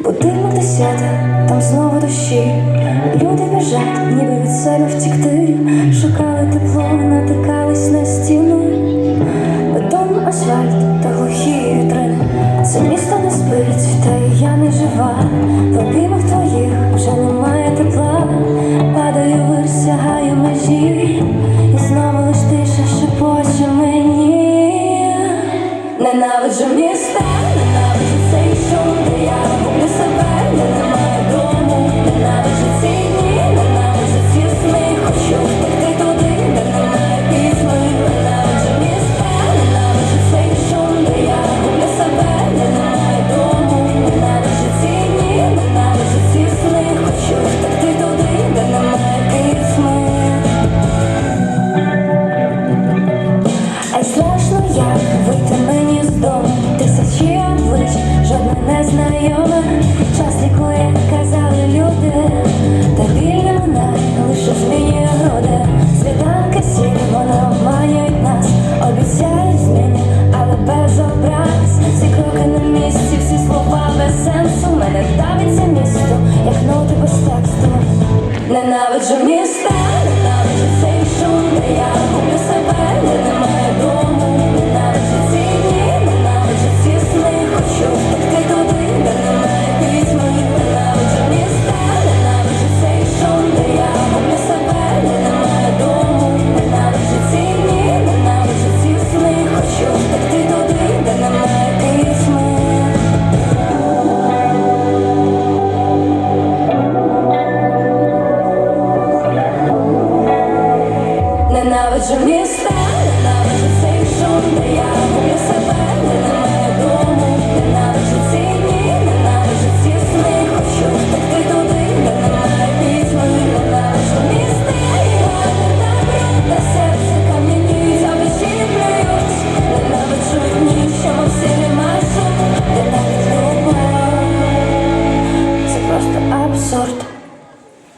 Будинок десята, там знову дощі. Люди біжать, ніби від себе втікти. Шукали тепло, натикались на стіни. Бетон, асфальт та глухі вітрини. Це місто не спить, та я не жива. В обіймах твоїх вже немає тепла. Падаю, вир, сягаю межі. І знову лиш тиша шепоче мені. Ненавиджу міста, мене знайома, час лікує, казали люди. ненавиджу міста, ненавиджу цей шумний